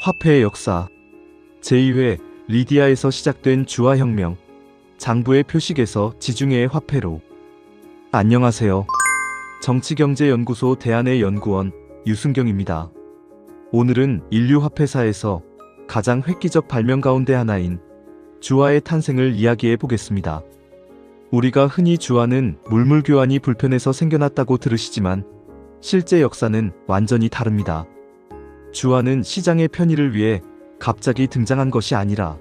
화폐의 역사 제2회 리디아에서 시작된 주화혁명 장부의 표식에서 지중해의 화폐로 안녕하세요. 정치경제연구소 대한의 연구원 유순경입니다. 오늘은 인류 화폐사에서 가장 획기적 발명 가운데 하나인 주화의 탄생을 이야기해 보겠습니다. 우리가 흔히 주화는 물물 교환이 불편해서 생겨났다고 들으시지만 실제 역사는 완전히 다릅니다. 주화는 시장의 편의를 위해 갑자기 등장한 것이 아니라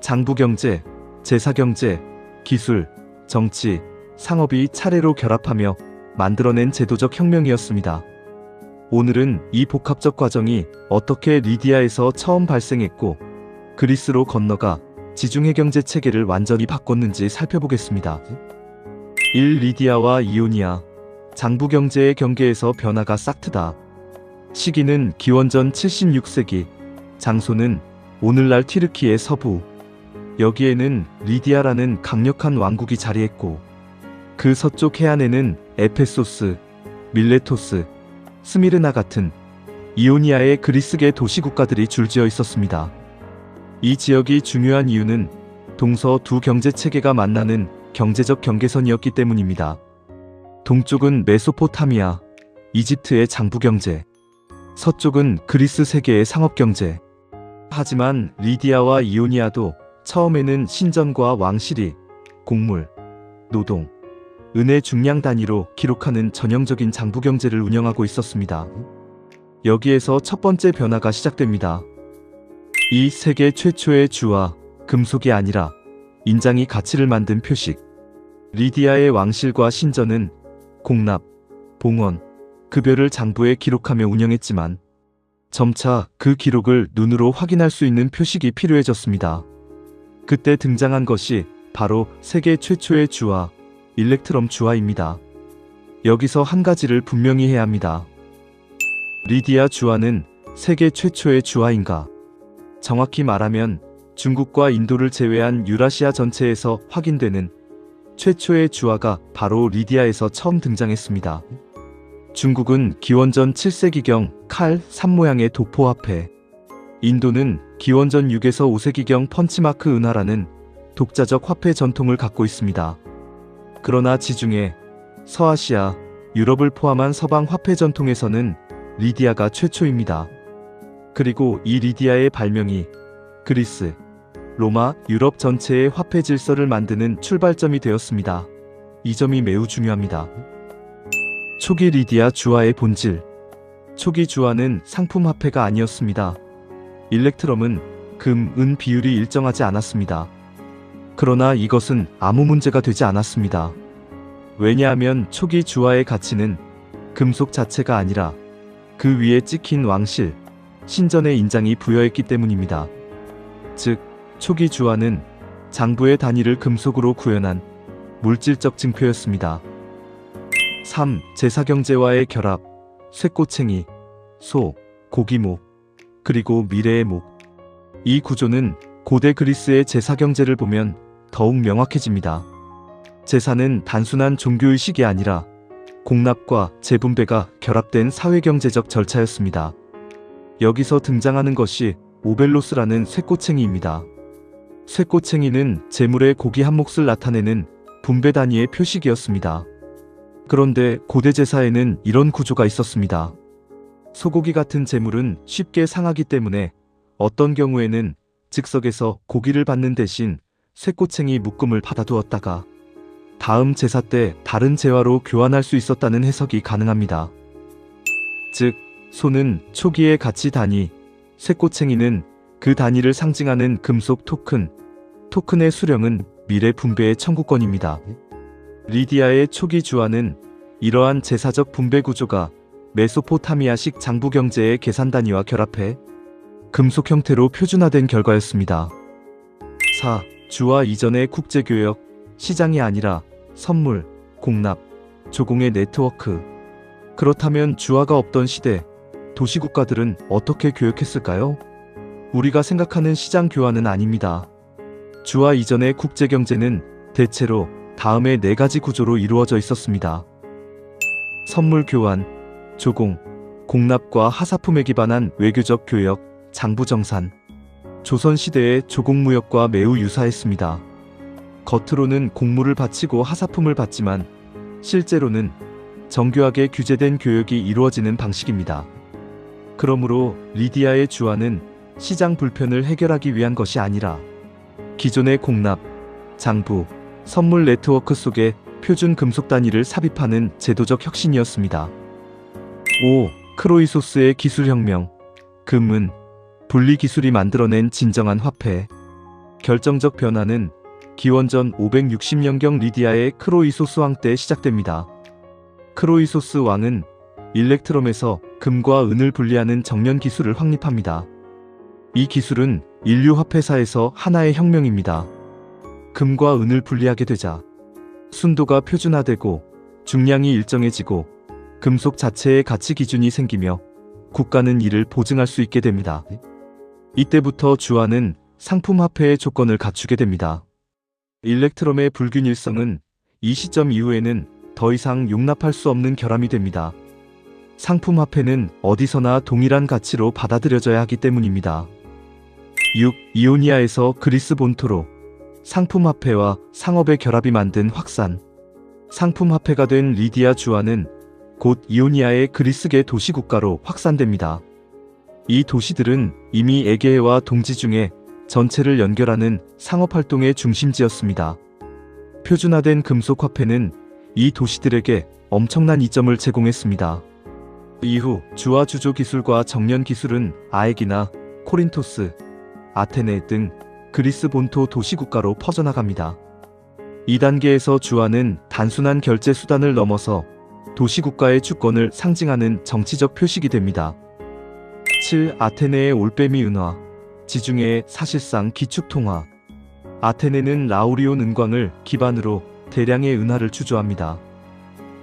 장부 경제, 제사 경제, 기술, 정치, 상업이 차례로 결합하며 만들어낸 제도적 혁명이었습니다. 오늘은 이 복합적 과정이 어떻게 리디아에서 처음 발생했고 그리스로 건너가 지중해 경제 체계를 완전히 바꿨는지 살펴보겠습니다. 1. 리디아와 이오니아 장부 경제의 경계에서 변화가 싹트다. 시기는 기원전 76세기, 장소는 오늘날 튀르키의 서부. 여기에는 리디아라는 강력한 왕국이 자리했고, 그 서쪽 해안에는 에페소스, 밀레토스, 스미르나 같은 이오니아의 그리스계 도시 국가들이 줄지어 있었습니다. 이 지역이 중요한 이유는 동서 두 경제 체계가 만나는 경제적 경계선이었기 때문입니다. 동쪽은 메소포타미아, 이집트의 장부 경제, 서쪽은 그리스 세계의 상업 경제. 하지만 리디아와 이오니아도 처음에는 신전과 왕실이 곡물, 노동, 은의 중량 단위로 기록하는 전형적인 장부 경제를 운영하고 있었습니다. 여기에서 첫 번째 변화가 시작됩니다. 이 세계 최초의 주와 금속이 아니라 인장이 가치를 만든 표식. 리디아의 왕실과 신전은 공납, 봉헌, 급여를 장부에 기록하며 운영했지만 점차 그 기록을 눈으로 확인할 수 있는 표식이 필요해졌습니다. 그때 등장한 것이 바로 세계 최초의 주화, 일렉트럼 주화입니다. 여기서 한 가지를 분명히 해야 합니다. 리디아 주화는 세계 최초의 주화인가? 정확히 말하면 중국과 인도를 제외한 유라시아 전체에서 확인되는 최초의 주화가 바로 리디아에서 처음 등장했습니다. 중국은 기원전 7세기경 칼, 산 모양의 도포 화폐. 인도는 기원전 6에서 5세기경 펀치마크 은하라는 독자적 화폐 전통을 갖고 있습니다. 그러나 지중해, 서아시아, 유럽을 포함한 서방 화폐 전통에서는 리디아가 최초입니다. 그리고 이 리디아의 발명이 그리스, 로마, 유럽 전체의 화폐 질서를 만드는 출발점이 되었습니다. 이 점이 매우 중요합니다. 초기 리디아 주화의 본질. 초기 주화는 상품 화폐가 아니었습니다. 일렉트럼은 금, 은 비율이 일정하지 않았습니다. 그러나 이것은 아무 문제가 되지 않았습니다. 왜냐하면 초기 주화의 가치는 금속 자체가 아니라 그 위에 찍힌 왕실, 신전의 인장이 부여했기 때문입니다. 즉, 초기 주화는 장부의 단위를 금속으로 구현한 물질적 증표였습니다. 3. 제사경제와의 결합, 쇠꼬챙이, 소, 고기목, 그리고 미래의 목. 이 구조는 고대 그리스의 제사경제를 보면 더욱 명확해집니다. 제사는 단순한 종교의식이 아니라 공납과 재분배가 결합된 사회경제적 절차였습니다. 여기서 등장하는 것이 오벨로스라는 쇠꼬챙이입니다. 쇠꼬챙이는 재물의 고기 한 몫을 나타내는 분배 단위의 표식이었습니다. 그런데 고대 제사에는 이런 구조가 있었습니다. 소고기 같은 재물은 쉽게 상하기 때문에 어떤 경우에는 즉석에서 고기를 받는 대신 쇠꼬챙이 묶음을 받아두었다가 다음 제사 때 다른 재화로 교환할 수 있었다는 해석이 가능합니다. 즉, 소는 초기의 가치 단위, 쇠꼬챙이는 그 단위를 상징하는 금속 토큰, 토큰의 수령은 미래 분배의 청구권입니다. 리디아의 초기 주화는 이러한 제사적 분배 구조가 메소포타미아식 장부 경제의 계산 단위와 결합해 금속 형태로 표준화된 결과였습니다. 4. 주화 이전의 국제교역, 시장이 아니라 선물, 공납, 조공의 네트워크. 그렇다면 주화가 없던 시대, 도시국가들은 어떻게 교역했을까요? 우리가 생각하는 시장 교환은 아닙니다. 주화 이전의 국제경제는 대체로 다음의 네 가지 구조로 이루어져 있었습니다. 선물 교환, 조공, 공납과 하사품에 기반한 외교적 교역, 장부정산. 조선시대의 조공무역과 매우 유사했습니다. 겉으로는 공물을 바치고 하사품을 받지만 실제로는 정교하게 규제된 교역이 이루어지는 방식입니다. 그러므로 리디아의 주화는 시장 불편을 해결하기 위한 것이 아니라 기존의 공납, 장부, 선물 네트워크 속에 표준 금속 단위를 삽입하는 제도적 혁신이었습니다. 5. 크로이소스의 기술혁명. 금은 분리 기술이 만들어낸 진정한 화폐. 결정적 변화는 기원전 560년경 리디아의 크로이소스 왕 때 시작됩니다. 크로이소스 왕은 일렉트럼에서 금과 은을 분리하는 정년 기술을 확립합니다. 이 기술은 인류 화폐사에서 하나의 혁명입니다. 금과 은을 분리하게 되자 순도가 표준화되고 중량이 일정해지고 금속 자체의 가치 기준이 생기며 국가는 이를 보증할 수 있게 됩니다. 이때부터 주화는 상품 화폐의 조건을 갖추게 됩니다. 일렉트럼의 불균일성은 이 시점 이후에는 더 이상 용납할 수 없는 결함이 됩니다. 상품 화폐는 어디서나 동일한 가치로 받아들여져야 하기 때문입니다. 6. 이오니아에서 그리스 본토로 상품 화폐와 상업의 결합이 만든 확산. 상품 화폐가 된 리디아 주화는 곧 이오니아의 그리스계 도시 국가로 확산됩니다. 이 도시들은 이미 에게해와 동지 중에 전체를 연결하는 상업 활동의 중심지였습니다. 표준화된 금속 화폐는 이 도시들에게 엄청난 이점을 제공했습니다. 이후 주화 주조 기술과 정년 기술은 아에기나 코린토스, 아테네 등 그리스 본토 도시국가로 퍼져나갑니다. 2단계에서 주화는 단순한 결제 수단을 넘어서 도시국가의 주권을 상징하는 정치적 표식이 됩니다. 7. 아테네의 올빼미 은화 지중해의 사실상 기축통화 아테네는 라우리온 은광을 기반으로 대량의 은화를 추조합니다.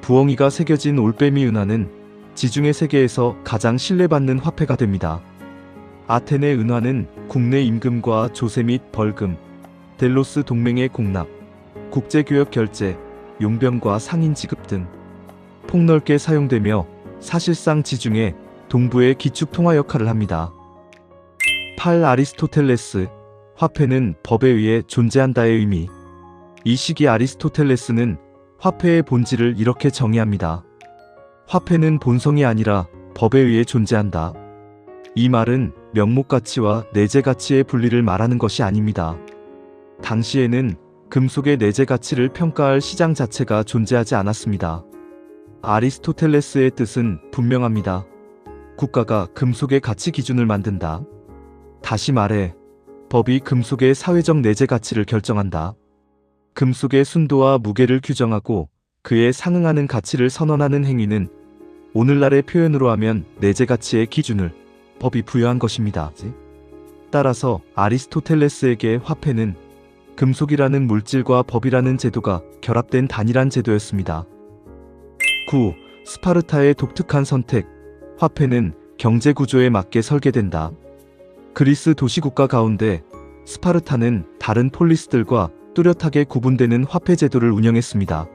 부엉이가 새겨진 올빼미 은화는 지중해 세계에서 가장 신뢰받는 화폐가 됩니다. 아테네 은화는 국내 임금과 조세 및 벌금, 델로스 동맹의 공납, 국제교역 결제, 용병과 상인 지급 등 폭넓게 사용되며 사실상 지중해 동부의 기축 통화 역할을 합니다. 8. 아리스토텔레스 화폐는 법에 의해 존재한다의 의미 이 시기 아리스토텔레스는 화폐의 본질을 이렇게 정의합니다. 화폐는 본성이 아니라 법에 의해 존재한다. 이 말은 명목 가치와 내재 가치의 분리를 말하는 것이 아닙니다. 당시에는 금속의 내재 가치를 평가할 시장 자체가 존재하지 않았습니다. 아리스토텔레스의 뜻은 분명합니다. 국가가 금속의 가치 기준을 만든다. 다시 말해, 법이 금속의 사회적 내재 가치를 결정한다. 금속의 순도와 무게를 규정하고 그에 상응하는 가치를 선언하는 행위는 오늘날의 표현으로 하면 내재 가치의 기준을 법이 부여한 것입니다. 따라서 아리스토텔레스에게 화폐는 금속이라는 물질과 법이라는 제도가 결합된 단일한 제도였습니다. 9. 스파르타의 독특한 선택. 화폐는 경제 구조에 맞게 설계된다. 그리스 도시국가 가운데 스파르타는 다른 폴리스들과 뚜렷하게 구분되는 화폐 제도를 운영했습니다.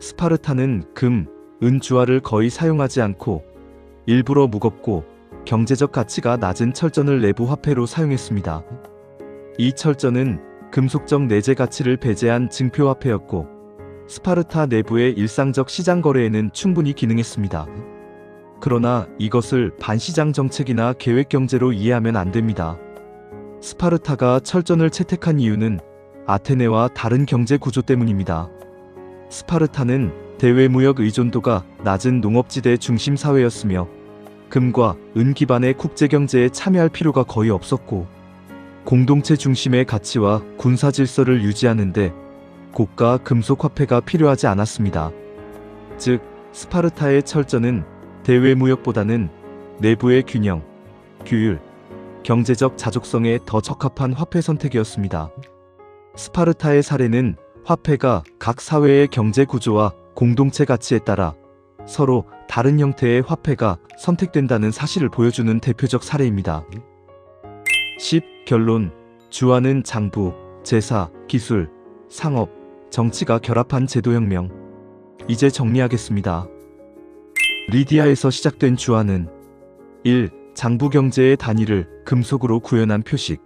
스파르타는 금, 은 주화를 거의 사용하지 않고 일부러 무겁고 경제적 가치가 낮은 철전을 내부 화폐로 사용했습니다. 이 철전은 금속적 내재 가치를 배제한 증표 화폐였고 스파르타 내부의 일상적 시장 거래에는 충분히 기능했습니다. 그러나 이것을 반시장 정책이나 계획 경제로 이해하면 안 됩니다. 스파르타가 철전을 채택한 이유는 아테네와 다른 경제 구조 때문입니다. 스파르타는 대외 무역 의존도가 낮은 농업지대 중심 사회였으며 금과 은 기반의 국제 경제에 참여할 필요가 거의 없었고 공동체 중심의 가치와 군사 질서를 유지하는데 고가 금속 화폐가 필요하지 않았습니다. 즉 스파르타의 철저는 대외 무역보다는 내부의 균형, 규율, 경제적 자족성에 더 적합한 화폐 선택이었습니다. 스파르타의 사례는 화폐가 각 사회의 경제 구조와 공동체 가치에 따라 서로 다른 형태의 화폐가 선택된다는 사실을 보여주는 대표적 사례입니다. 10. 결론 주화는 장부, 제사, 기술, 상업, 정치가 결합한 제도혁명. 이제 정리하겠습니다. 리디아에서 시작된 주화는 1. 장부 경제의 단위를 금속으로 구현한 표식.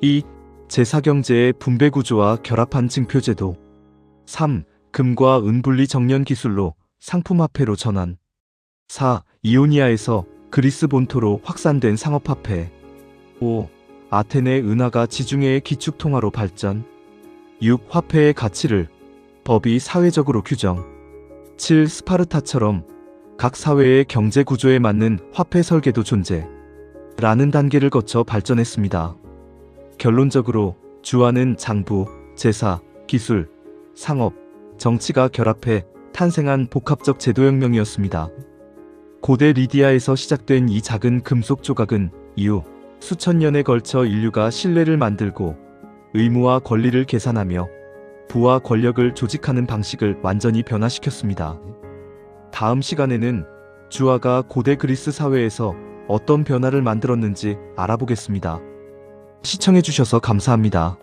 2. 제사 경제의 분배 구조와 결합한 징표제도. 3. 금과 은 분리 정년 기술로 상품 화폐로 전환. 4. 이오니아에서 그리스 본토로 확산된 상업 화폐. 5. 아테네 은하가 지중해의 기축 통화로 발전. 6. 화폐의 가치를 법이 사회적으로 규정. 7. 스파르타처럼 각 사회의 경제 구조에 맞는 화폐 설계도 존재. 라는 단계를 거쳐 발전했습니다. 결론적으로 주화는 장부, 제사, 기술, 상업, 정치가 결합해 탄생한 복합적 제도혁명이었습니다. 고대 리디아에서 시작된 이 작은 금속 조각은 이후 수천 년에 걸쳐 인류가 신뢰를 만들고 의무와 권리를 계산하며 부와 권력을 조직하는 방식을 완전히 변화시켰습니다. 다음 시간에는 주화가 고대 그리스 사회에서 어떤 변화를 만들었는지 알아보겠습니다. 시청해주셔서 감사합니다.